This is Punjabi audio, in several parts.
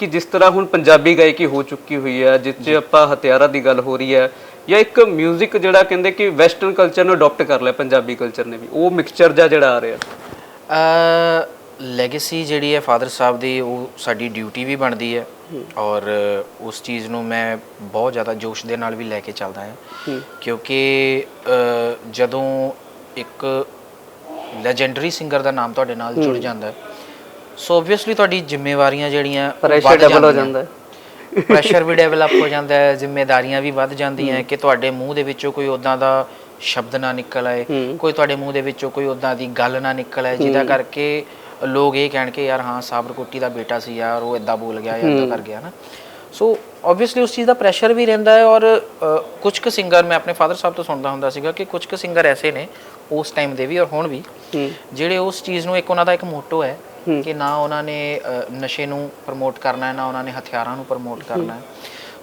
ਕਿ ਜਿਸ ਤਰ੍ਹਾਂ ਹੁਣ ਪੰਜਾਬੀ ਗਾਇਕੀ ਹੋ ਚੁੱਕੀ ਹੋਈ ਹੈ ਜਿਸ 'ਚ ਆਪਾਂ ਹਥਿਆਰਾਂ ਦੀ ਗੱਲ ਹੋ ਰਹੀ ਹੈ ਜਾਂ ਇੱਕ 뮤직 ਜਿਹੜਾ ਕਹਿੰਦੇ ਕਿ ਵੈਸਟਰਨ ਕਲਚਰ ਨੂੰ ਅਡਾਪਟ ਕਰ ਲਿਆ ਪੰਜਾਬੀ ਕਲਚਰ ਨੇ ਵੀ ਉਹ ਮਿਕਸਚਰ ਜਿਹਾ ਜਿਹੜਾ ਆ ਰਿਹਾ। ਅ ਲੈਗੇਸੀ ਜਿਹੜੀ ਹੈ ਫਾਦਰ ਸਾਹਿਬ ਦੀ ਉਹ ਸਾਡੀ ਡਿਊਟੀ ਵੀ ਬਣਦੀ ਹੈ ਔਰ ਉਸ ਚੀਜ਼ ਨੂੰ ਮੈਂ ਬਹੁਤ ਜ਼ਿਆਦਾ ਜੋਸ਼ ਦੇ ਨਾਲ ਵੀ ਲੈ ਕੇ ਚੱਲਦਾ ਹਾਂ। ਕਿਉਂਕਿ ਜਦੋਂ ਇੱਕ ਲੈਜੈਂਡਰੀ ਸਿੰਗਰ ਦਾ ਨਾਮ ਤੁਹਾਡੇ ਨਾਲ ਜੁੜ ਜਾਂਦਾ ਹੈ ਸੋ ਆਬਵੀਅਸਲੀ ਤੁਹਾਡੀ ਜ਼ਿੰਮੇਵਾਰੀਆਂ ਜਿਹੜੀਆਂ ਪ੍ਰੈਸ਼ਰ ਡਬਲ ਹੋ। ਜਾਂਦਾ ਹੈ। ਪ੍ਰੈਸ਼ਰ ਵੀ ਡਿਵੈਲਪ ਹੋ ਜਾਂਦਾ ਹੈ ਜ਼ਿੰਮੇਵਾਰੀਆਂ ਵੀ ਵੱਧ ਜਾਂਦੀਆਂ ਕਿ ਤੁਹਾਡੇ ਮੂੰਹ ਦੇ ਵਿੱਚੋਂ ਕੋਈ ਉਦਾਂ ਦਾ ਸ਼ਬਦ ਨਾ ਨਿਕਲ ਆਏ ਕੋਈ ਤੁਹਾਡੇ ਮੂੰਹ ਦੇ ਵਿੱਚੋਂ ਕੋਈ ਉਦਾਂ ਦੀ ਗੱਲ ਨਾ ਨਿਕਲ ਆਏ ਜਿਹਦਾ ਕਰਕੇ ਲੋਕ ਇਹ ਕਹਿਣ ਕਿ ਯਾਰ ਹਾਂ ਸਾਬਰਕੋਟੀ ਦਾ ਬੇਟਾ ਸੀ ਯਾਰ ਉਹ ਇਦਾਂ ਬੋਲ ਗਿਆ ਜਾਂ ਇਦਾਂ ਕਰ ਗਿਆ ਨਾ। ਸੋ ਆਬਵੀਅਸਲੀ ਉਸ ਚੀਜ਼ ਦਾ ਪ੍ਰੈਸ਼ਰ ਵੀ ਰਹਿੰਦਾ ਹੈ ਔਰ ਕੁਝ ਕੁ ਸਿੰਗਰ ਮੈਂ ਆਪਣੇ ਫਾਦਰ ਸਾਹਿਬ ਤੋਂ ਸੁਣਦਾ ਹੁੰਦਾ ਸੀਗਾ ਕਿ ਕੁਝ ਕੁ ਸਿੰਗਰ ਐਸੇ ਨੇ ਉਸ ਟਾਈਮ ਦੇ ਵੀ ਔਰ ਹੁਣ ਵੀ ਜਿਹੜੇ ਉਸ ਚੀਜ਼ ਨੂੰ ਇੱਕ ਉਹਨਾਂ ਦਾ ਇੱਕ ਮੋਟੋ ਹੈ ਕਿ ਨਾ ਉਹਨਾਂ ਨੇ ਨਸ਼ੇ ਨੂੰ ਪ੍ਰਮੋਟ ਕਰਨਾ ਹੈ ਨਾ ਉਹਨਾਂ ਨੇ ਹਥਿਆਰਾਂ ਨੂੰ ਪ੍ਰਮੋਟ ਕਰਨਾ ਹੈ।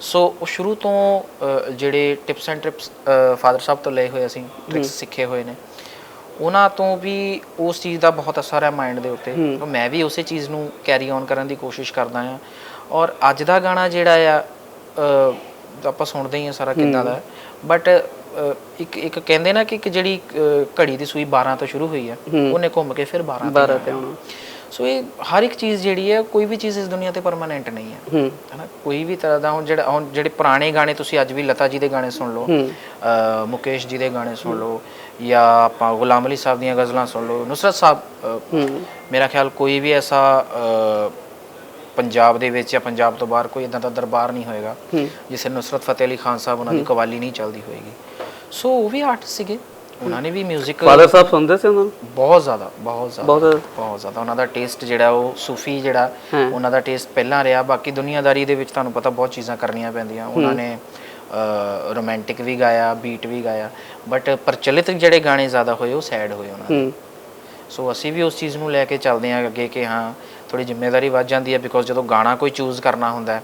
ਸੋ ਉਹ ਸ਼ੁਰੂ ਤੋਂ ਜਿਹੜੇ ਟਿਪਸ ਐਂਡ ਟ੍ਰਿਪਸ ਫਾਦਰ ਸਾਹਿਬ ਤੋਂ ਲਏ ਹੋਏ ਅਸੀਂ ਟ੍ਰਿਕਸ ਸਿੱਖੇ ਹੋਏ ਨੇ ਉਹਨਾਂ ਤੋਂ ਵੀ ਉਸ ਚੀਜ਼ ਦਾ ਬਹੁਤ ਅਸਰ ਹੈ ਮਾਈਂਡ ਦੇ ਉੱਤੇ। ਮੈਂ ਵੀ ਉਸੇ ਚੀਜ਼ ਨੂੰ ਕੈਰੀ ਔਨ ਕਰਨ ਦੀ ਕੋਸ਼ਿਸ਼ ਕਰਦਾ ਹਾਂ। ਔਰ ਅੱਜ ਦਾ ਗਾਣਾ ਜਿਹੜਾ ਆ ਆਪਾਂ ਸੁਣਦੇ ਹੀ ਆ ਸਾਰਾ ਕਿੱਦਾਂ ਦਾ। ਬਟ ਇੱਕ ਇੱਕ ਕਹਿੰਦੇ ਨਾ ਕਿ ਇੱਕ ਜਿਹੜੀ ਘੜੀ ਦੀ ਸੂਈ 12 ਤੋਂ ਸ਼ੁਰੂ ਹੋਈ ਹੈ ਉਹਨੇ ਘੁੰਮ ਕੇ ਫਿਰ 12 ਤੇ 12 ਤੇ ਆਉਣਾ। ਸੋ ਇਹ ਹਰ ਇੱਕ ਚੀਜ਼ ਜਿਹੜੀ ਹੈ ਕੋਈ ਵੀ ਚੀਜ਼ ਇਸ ਦੁਨੀਆ ਤੇ ਪਰਮਾਨੈਂਟ ਨਹੀਂ ਹੈ। ਹਨਾ? ਕੋਈ ਵੀ ਤਰ੍ਹਾਂ ਦਾ ਹੁਣ ਜਿਹੜਾ ਹੁਣ ਜਿਹੜੇ ਪੁਰਾਣੇ ਗਾਣੇ ਤੁਸੀਂ ਅੱਜ ਵੀ ਲਤਾ ਜੀ ਦੇ ਗਾਣੇ ਸੁਣ ਲਓ ਮੁਕੇਸ਼ ਜੀ ਦੇ ਗਾਣੇ ਸੁਣ ਲਓ ਜਾਂ ਆਪਾਂ ਗੁਲਾਮ ਅਲੀ ਸਾਹਿਬ ਦੀਆਂ ਗਜ਼ਲਾਂ ਸੁਣ ਲਓ ਨੁਸਰਤ ਸਾਹਿਬ ਮੇਰਾ ਖਿਆਲ ਕੋਈ ਵੀ ਐਸਾ ਪੰਜਾਬ ਦੇ ਵਿੱਚ ਜਾਂ ਪੰਜਾਬ ਤੋਂ ਬਾਹਰ ਕੋਈ ਇਦਾਂ ਦਾ ਦਰਬਾਰ ਨਹੀਂ ਹੋਏਗਾ ਜਿਸੇ ਨੁਸਰਤ ਫਤਿਹ ਅਲੀ ਖਾਨ ਸਾਹਿਬ ਉਹਨਾਂ ਦੀ ਕਵਾਲੀ ਨਹੀਂ ਚੱਲਦੀ ਹੋਏਗੀ। ਸੋ ਉਹ ਵੀ ਆਰਟਿਸਟ ਸੀਗੇ। ਉਹਨਾਂ ਨੇ ਵੀ 뮤직 ਫਾਦਰ ਸਾਹਿਬ ਸੁਣਦੇ ਸੀ ਉਹਨਾਂ ਨੂੰ? ਬਹੁਤ ਜ਼ਿਆਦਾ ਬਹੁਤ ਜ਼ਿਆਦਾ ਬਹੁਤ ਜ਼ਿਆਦਾ? ਉਹਨਾਂ ਦਾ ਟੇਸਟ ਜਿਹੜਾ ਉਹ ਸੂਫੀ ਜਿਹੜਾ ਉਹਨਾਂ ਦਾ ਟੇਸਟ ਪਹਿਲਾਂ ਰਿਹਾ। ਬਾਕੀ ਦੁਨੀਆਦਾਰੀ ਦੇ ਵਿੱਚ ਤੁਹਾਨੂੰ ਪਤਾ ਬਹੁਤ ਚੀਜ਼ਾਂ ਕਰਨੀਆਂ ਪੈਂਦੀਆਂ। ਉਹਨਾਂ ਨੇ ਰੋਮਾਂਟਿਕ ਵੀ ਗਾਇਆ ਬੀਟ ਵੀ ਗਾਇਆ। ਬਟ ਪ੍ਰਚਲਿਤ ਜਿਹੜੇ ਗਾਣੇ ਜ਼ਿਆਦਾ ਹੋਏ ਉਹ ਸੈਡ ਹੋਏ ਉਹਨਾਂ ਦੇ। ਸੋ ਅਸੀਂ ਵੀ ਉਸ ਚੀਜ਼ ਨੂੰ ਲੈ ਕੇ ਚੱਲਦੇ ਹਾਂ ਅੱਗੇ ਕਿ ਹਾਂ ਥੋੜੀ ਜ਼ਿੰਮੇਵਾਰੀ ਵੱਧ ਜਾਂਦੀ ਹੈ ਬਿਕੋਜ਼ ਜਦੋਂ ਗਾਣਾ ਕੋਈ ਚੂਜ਼ ਕਰਨਾ ਹੁੰਦਾ ਹੈ